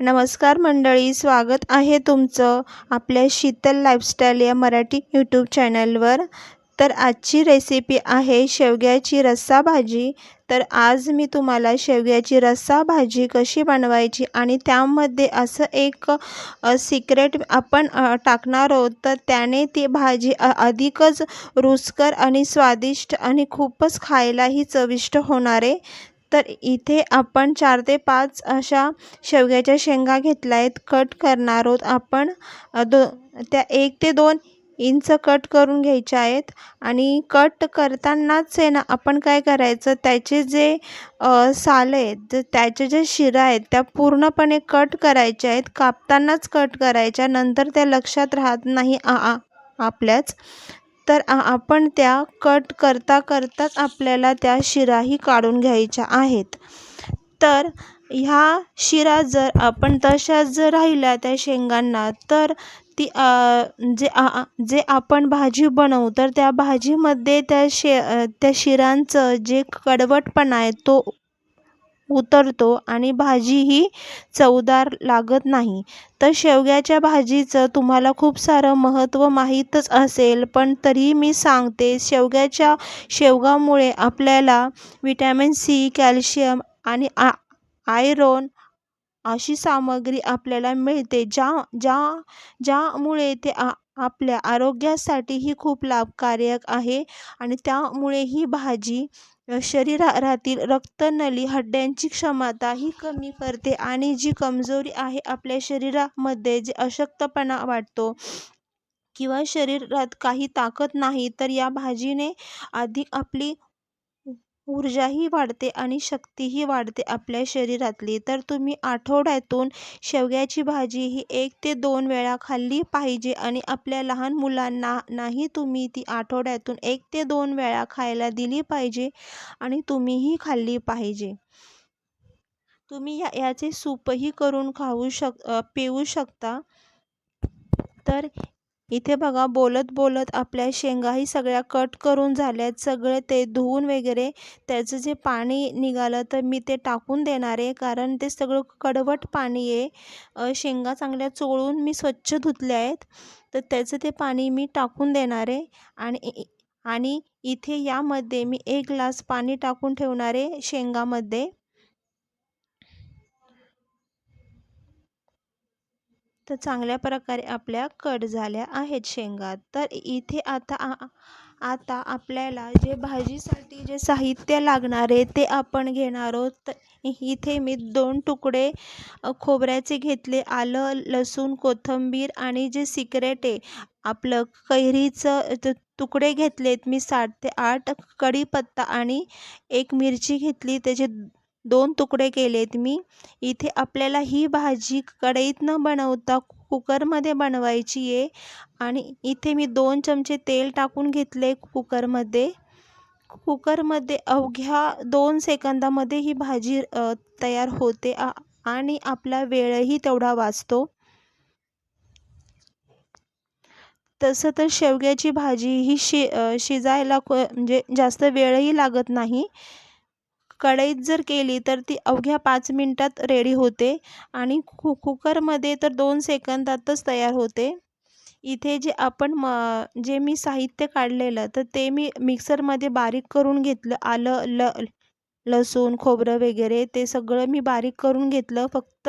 नमस्कार मंडळी स्वागत आहे तुमचं आपल्या शीतल लाईफस्टाईल या मराठी यूट्यूब चॅनलवर तर आजची रेसिपी आहे शेवग्याची रस्सा भाजी. तर आज मी तुम्हाला शेवग्याची रस्सा भाजी कशी बनवायची आणि त्यामध्ये असं एक सिक्रेट आपण टाकणार आहोत. तर त्याने ती भाजी अधिकच रुचकर आणि स्वादिष्ट आणि खूपच खायलाही चविष्ट होणार आहे. तर इथे आपण चार ते पाच अशा शेवग्याच्या शेंगा घेतल्या आहेत. कट करणार आहोत आपण. दो त्या एक ते दोन इंच कट करून घ्यायच्या आहेत. आणि कट करतानाच आहे ना आपण काय करायचं? त्याचे जे साल आहेत त्याचे जे शिरा आहेत त्या पूर्णपणे कट करायच्या आहेत. कापतानाच कट करायच्या. नंतर त्या लक्षात राहत नाही. आ आपल्याच. तर आपण त्या कट करता करताच आपल्याला त्या शिराही काढून घ्यायच्या आहेत. तर ह्या शिरा जर आपण तशाच जर राहिल्या त्या शेंगांना तर ती जे जे आपण भाजी बनवू तर त्या भाजीमध्ये त्या शे त्या शिरांचं जे कडवटपणा आहे तो उतरतो आणि भाजीही चवदार लागत नाही. तर शेवग्याच्या भाजीचं तुम्हाला खूप सारं महत्त्व माहीतच असेल पण तरीही मी सांगते शेवग्याच्या शेवगामुळे आपल्याला विटॅमिन सी कॅल्शियम आणि आ आयरन अशी सामग्री आपल्याला मिळते ज्या ज्या ज्यामुळे ते आ आपल्या आरोग्यासाठीही खूप लाभकारक आहे आणि त्यामुळे ही भाजी शरीरातील रक्तनली हड्ड्यांची क्षमता ही कमी करते आणि जी कमजोरी आहे आपल्या शरीरामध्ये जे अशक्तपणा वाटतो किंवा शरीरात काही ताकद नाही तर या भाजीने अधिक आपली ऊर्जाही वाढते आणि शक्तीही वाढते आपल्या शरीरातली. तर तुम्ही आठवड्यातून शेवग्याची भाजी ही एक ते दोन वेळा खाल्ली पाहिजे आणि आपल्या लहान मुलांना नाही तुम्ही ती आठवड्यातून एक ते दोन वेळा खायला दिली पाहिजे आणि तुम्हीही खाल्ली पाहिजे. तुम्ही या याचे सूपही करून खाऊ शक पिऊ शकता. तर इथे बघा बोलत बोलत आपल्या शेंगाही सगळ्या कट करून झाल्यात. सगळे ते धुवून वगैरे त्याचं जे पाणी निघालं तर मी ते टाकून देणार आहे कारण ते सगळं कडवट पाणी आहे. शेंगा चांगल्या चोळून मी स्वच्छ धुतल्या आहेत. तर त्याचं ते पाणी मी टाकून देणार आहे. आणि आणि इथे यामध्ये मी एक ग्लास पाणी टाकून ठेवणार आहे शेंगामध्ये. तर चांगल्या प्रकारे आपल्या कट झाल्या आहेत शेंगा. तर इथे आता आता आपल्याला जे भाजीसाठी जे साहित्य लागणार आहे ते आपण घेणार आहोत. तर इथे मी दोन तुकडे खोबऱ्याचे घेतले. आलं लसूण कोथिंबीर आणि जे सिक्रेट आहे आपलं कैरीचं तुकडे घेतलेत मी सात ते आठ कढीपत्ता आणि एक मिरची घेतली. त्याचे दोन तुकडे केलेत मी. इथे आपल्याला ही भाजी कढईत न बनवता कुकरमध्ये बनवायची आहे. आणि इथे मी दोन चमचे तेल टाकून घेतले कुकरमध्ये. कुकरमध्ये अवघ्या दोन सेकंदामध्ये ही भाजी तयार होते आणि आपला वेळही तेवढा वाचतो. तसं तर शेवग्याची भाजी ही शि शिजायला म्हणजे जास्त वेळही लागत नाही. कढईत जर केली तर ती अवघ्या पाच मिनटात रेडी होते आणि कु कुकरमध्ये तर दोन सेकंदातच तयार होते. इथे जे आपण म जे मी साहित्य काढलेलं तर ते मी मिक्सरमध्ये बारीक करून घेतलं. आलं ल लसूण खोबरं वगैरे ते सगळं मी बारीक करून घेतलं. फक्त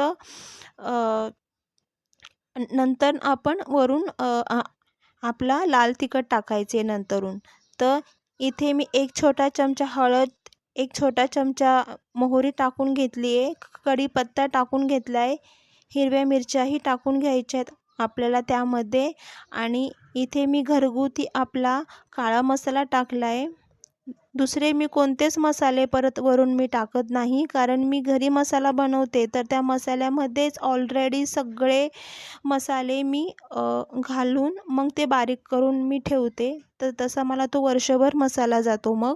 नंतर आपण वरून आपला लाल तिखट टाकायचे नंतरून. तर इथे मी एक छोटा चमचा हळद एक छोटा चमचा मोहरी टाकून घेतली आहे कढीपत्ता टाकून घेतला आहे हिरव्या मिरच्याही टाकून घ्यायच्या आहेत आपल्याला त्यामध्ये आणि इथे मी घरगुती आपला काळा मसाला टाकला आहे. दुसरे मी कोणतेच मसाले परत वरून मी टाकत नाही कारण मी घरी मसाला बनवते तर त्या मसाल्यामध्येच ऑलरेडी सगळे मसाले मी घालून मग ते बारीक करून मी ठेवते. तर तसा मला तो वर्षभर मसाला जातो मग.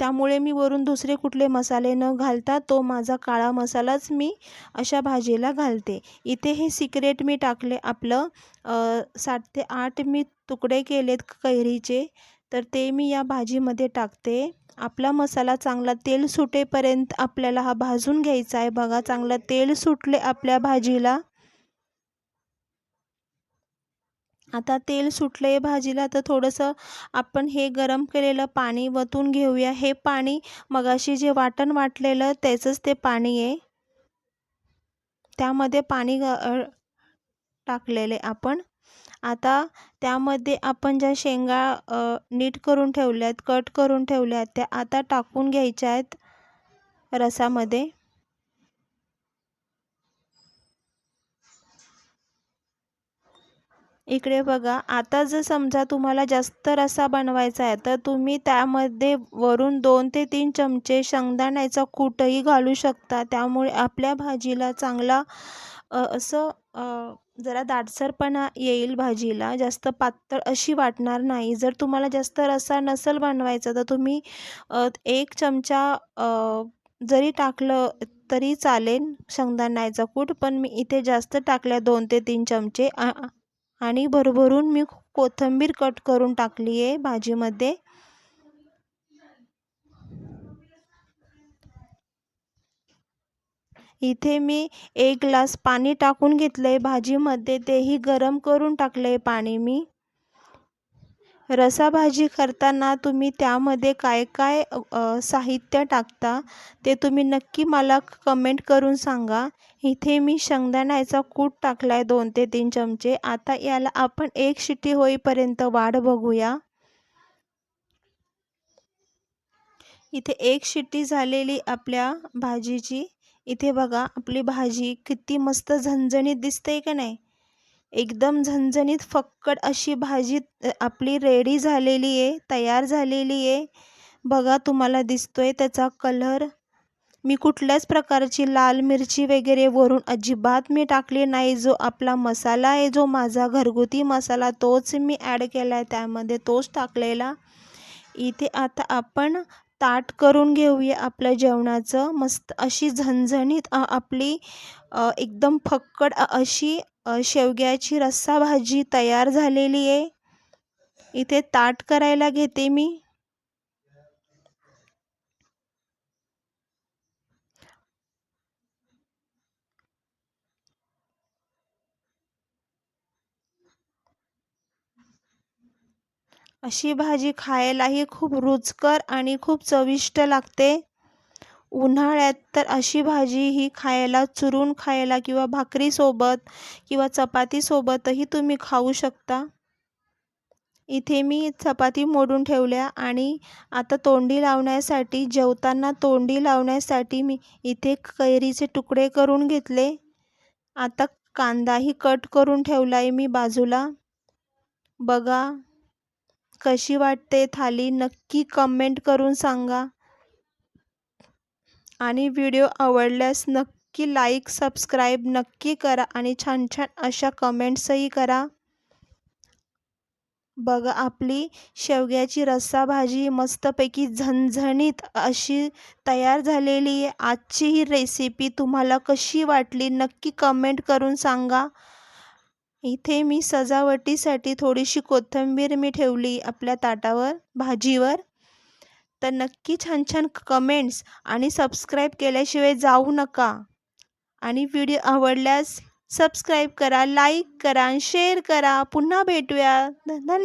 त्यामुळे मी वरून दुसरे कुठले मसाले न घालता तो माझा काळा मसालाच मी अशा भाजीला घालते. इथे हे सिक्रेट मी टाकले आपलं सात ते आठ मी तुकडे केलेत कैरीचे तर ते मी या भाजीमध्ये टाकते. आपला मसाला चांगला तेल सुटेपर्यंत आपल्याला हा भाजून घ्यायचा आहे. बघा चांगलं तेल सुटले आपल्या भाजीला. आता तेल सुटलं आहे भाजीला तर थोडंसं आपण हे गरम केलेलं पाणी वतून घेऊया. हे पाणी मगाशी जे वाटण वाटलेलं त्याचंच ते पाणी आहे. त्यामध्ये पाणी टाकलेले आपण. आता त्यामध्ये आपण ज्या शेंगा नीट करून ठेवल्या आहेत कट करून ठेवल्या आहेत त्या आता टाकून घ्यायच्या आहेत रसामध्ये. इकडे बघा. आता जर समजा तुम्हाला जास्त रसा बनवायचा आहे तर तुम्ही त्यामध्ये वरून दोन ते तीन चमचे शेंगदाण्याचा कूटही घालू शकता. त्यामुळे आपल्या भाजीला चांगला असं जरा दाटसरपणा येईल भाजीला. जास्त पातळ अशी वाटणार नाही. जर तुम्हाला जास्त रसा नसेल बनवायचा तर तुम्ही एक चमचा जरी टाकलं तरी चालेल शेंगदाण्याचा कूट पण मी इथे जास्त टाकल्या दोन ते तीन चमचे. आणि भरभरून मी कोथिंबीर कट करून टाकली आहे भाजीमध्ये. इथे मी एक ग्लास पाणी टाकून घेतलं आहे भाजीमध्ये तेही गरम करून टाकलं आहे पाणी मी. रसाभाजी करताना तुम्ही त्यामध्ये काय काय साहित्य टाकता ते तुम्ही नक्की मला कमेंट करून सांगा. इथे मी शेंगदाण्याचा कूट टाकला आहे दोन ते तीन चमचे. आता याला आपण एक शिट्टी होईपर्यंत वाढ बघूया. इथे एक शिट्टी झालेली आपल्या भाजीची. इथे बघा आपली भाजी किती मस्त झणझणीत दिसते का नाही? एकदम झणझणीत फक्कड अशी भाजी आपली रेडी झालेली आहे तयार झालेली आहे. बघा तुम्हाला दिसतोय त्याचा कलर मी कुठल्याच प्रकारची लाल मिरची वगैरे वरून अजिबात मी टाकली नाही. जो आपला मसाला आहे जो माझा घरगुती मसाला तोच मी ॲड केला आहे त्यामध्ये तोच टाकलेला. इथे आता आपण ताट करून घेऊया आपल्या जेवणाचं. मस्त अशी झणझणीत आपली एकदम फक्कड अशी शेवग्याची रस्सा भाजी तयार झालेली आहे. इथे ताट करायला घेते मी. अशी भाजी खायलाही खूप रुचकर आणि खूप चविष्ट लागते. उन्हाळ्यात तर अशी भाजी ही खायला चुरून खायला किंवा भाकरीसोबत किंवा चपातीसोबतही तुम्ही खाऊ शकता. इथे मी चपाती मोडून ठेवल्या आणि आता तोंडी लावण्यासाठी जेवताना तोंडी लावण्यासाठी मी इथे कैरीचे तुकडे करून घेतले. आता कांदाही कट करून ठेवला आहे मी बाजूला. बघा कशी वाटते थाली नक्की कमेंट करून सांगा. आणि व्हिडिओ आवडल्यास नक्की लाईक सबस्क्राईब नक्की करा आणि छान छान अशा कमेंट्सही करा. बघा आपली शेवग्याची रस्सा भाजी मस्तपैकी झणझणीत अशी तयार झालेली आहे. आजची ही रेसिपी तुम्हाला कशी वाटली नक्की कमेंट करून सांगा. इथे मी सजावटीसाठी थोडीशी कोथिंबीर मी ठेवली आपल्या ताटावर भाजीवर. तर नक्की छान छान कमेंट्स आणि सबस्क्राईब केल्याशिवाय जाऊ नका. आणि व्हिडिओ आवडल्यास सबस्क्राईब करा लाईक करा शेअर करा. पुन्हा भेटूया. धन्यवाद.